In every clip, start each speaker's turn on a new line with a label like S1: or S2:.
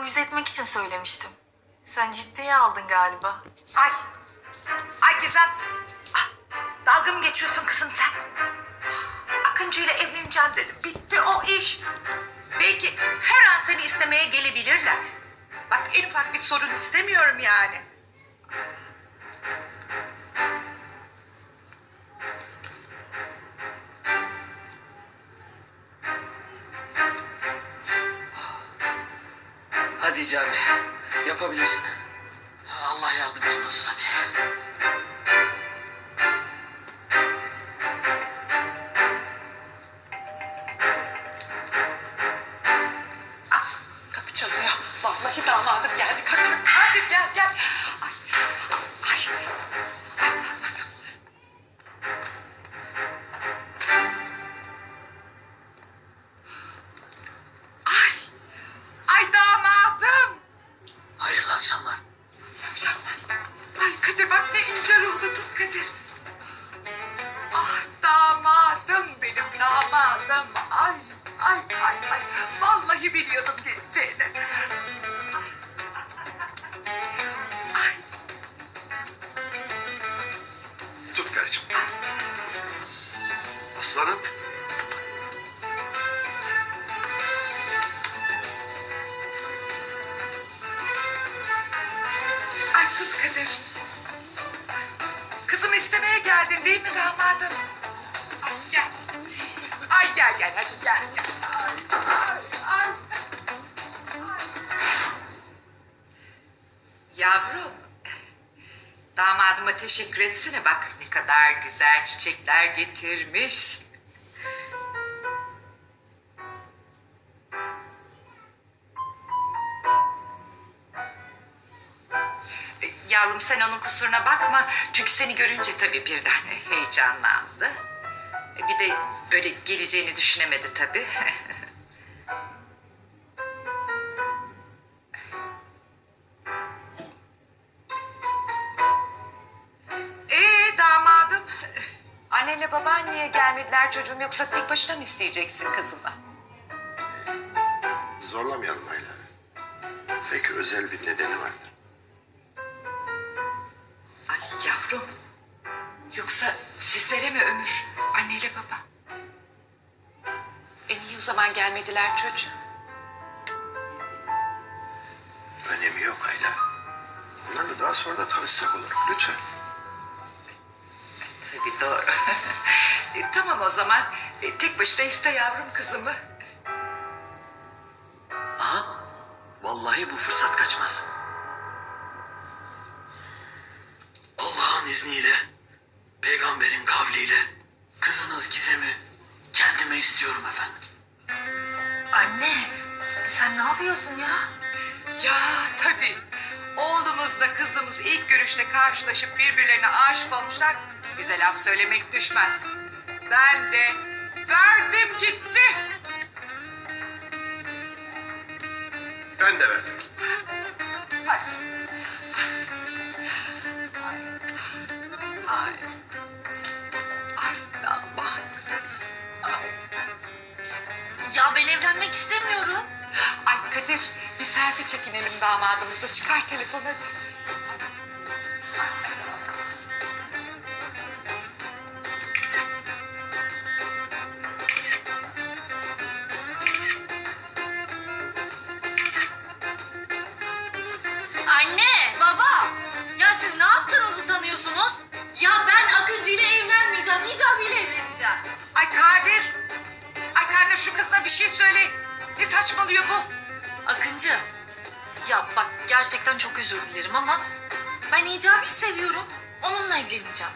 S1: Uyuz etmek için söylemiştim. Sen ciddiye aldın galiba.
S2: Ay. Ay Gizem. Ah, dalga mı geçiyorsun kızım sen? Akıncı ile evleneceğim dedim. Bitti o iş. Belki her an seni istemeye gelebilirler. Bak en ufak bir sorun istemiyorum yani.
S3: Hicabi. Yapabilirsin. Allah yardımcın olsun hadi.
S2: Ah, kapı çalıyor. Vallahi damadım geldi. Kalk kalk. Hadi gel gel. Ay. Ay ay ay. Vallahi biliyordum geleceğini. Ay
S4: Tut karıcığım. Aslanım.
S2: ay tut Kadir. Kızım istemeye geldin değil mi damadım? Ay gel. Ay gel gel hadi gel. gel. Damadıma teşekkür etsene bak ne kadar güzel çiçekler getirmiş. E, Yavrum sen onun kusuruna bakma. Çünkü seni görünce tabii birden heyecanlandı. E, Bir de böyle geleceğini düşünemedi tabii. Annenle baban niye gelmediler çocuğum yoksa tek başına mı isteyeceksin kızımı?
S4: Zorlamayalım Ayla. Belki özel bir nedeni vardır.
S2: Ay yavrum. Yoksa sizlere mi ömür anneyle baba? E niye o zaman gelmediler çocuğum?
S4: Önemi yok Ayla. Onlarla daha sonra da tanışsak olur. Lütfen.
S2: Tabii doğru. E, tamam o zaman. E, tek başına iste yavrum kızımı.
S3: Aha. Vallahi bu fırsat kaçmaz. Allah'ın izniyle, peygamberin kavliyle kızınız Gizem'i kendime istiyorum efendim.
S1: Anne, sen ne yapıyorsun ya?
S2: Ya tabii. Oğlumuzla kızımız ilk görüşte karşılaşıp birbirlerine aşık olmuşlar. Bize laf söylemek düşmez. Ben de verdim gitti.
S4: Ben de verdim.
S2: Hadi. Ay. Ay. Ay damat. Ay.
S1: Ya ben evlenmek istemiyorum.
S2: Ay Kadir bir selfie çekinelim damadımızla. Çıkar telefonu hadi. Şu kızına bir şey söyle. Ne saçmalıyor bu?
S1: Akıncı. Ya bak gerçekten çok özür dilerim ama ben Hicabi'yi seviyorum. Onunla evleneceğim.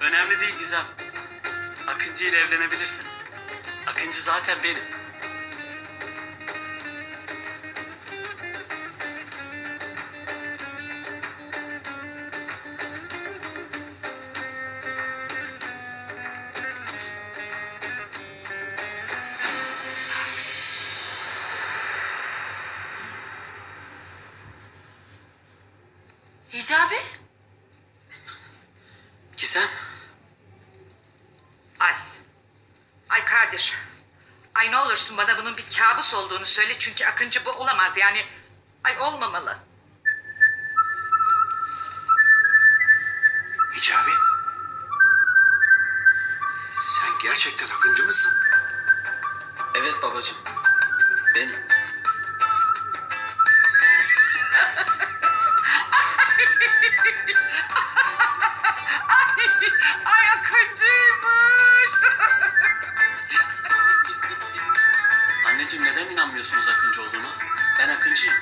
S5: Önemli değil Gizem. Akıncı ile evlenebilirsin. Akıncı zaten benim.
S1: Hicabi?
S3: Gizem,
S2: Ay Kadir. Ay ne olursun bana bunun bir kabus olduğunu söyle çünkü Akıncı bu olamaz yani. Ay olmamalı.
S4: Akıncı
S5: olduğuna? Ben Akıncıyım.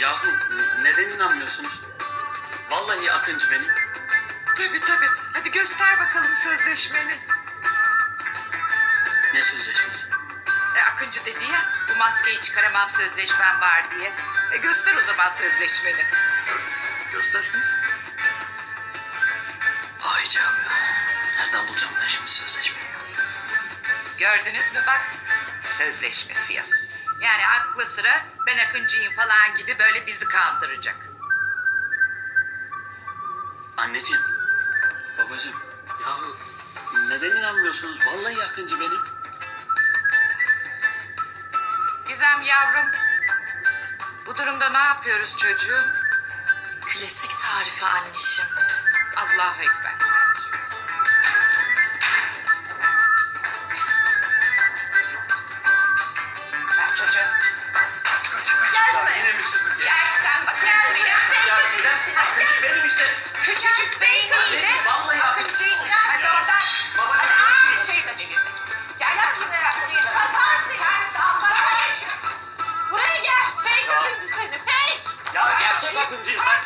S5: Yahu neden inanmıyorsunuz? Vallahi Akıncı benim.
S2: Tabii tabii. Hadi göster bakalım sözleşmeni.
S5: Ne sözleşmesi?
S2: E, Akıncı dedi ya bu maskeyi çıkaramam sözleşmem var diye. E, göster o zaman sözleşmeni.
S4: Göster.
S3: Ah Hicabi. Nereden bulacağım ben şimdi sözleşmeyi?
S2: Gördünüz mü bak sözleşmesi yok. Yani aklı sıra ben Akıncıyım falan gibi böyle bizi kandıracak.
S5: Anneciğim, babacığım, yahu neden inanmıyorsunuz? Vallahi Akıncı benim.
S2: Gizem yavrum bu durumda ne yapıyoruz çocuğum?
S1: Klasik tarifi annişim.
S2: Allahu Ekber.
S5: Ya gerçek akıncıyız
S2: lan.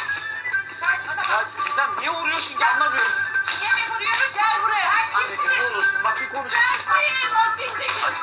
S2: Sen
S5: Ya
S2: bak. Niye
S5: vuruyorsun
S2: ki
S5: anlamıyorum.
S2: Yine mi vuruyoruz? Gel buraya. Her kimsin? Anneciğim ne olursun
S5: bak bir konuş. Ben sayayım. Az dinleyeceksin.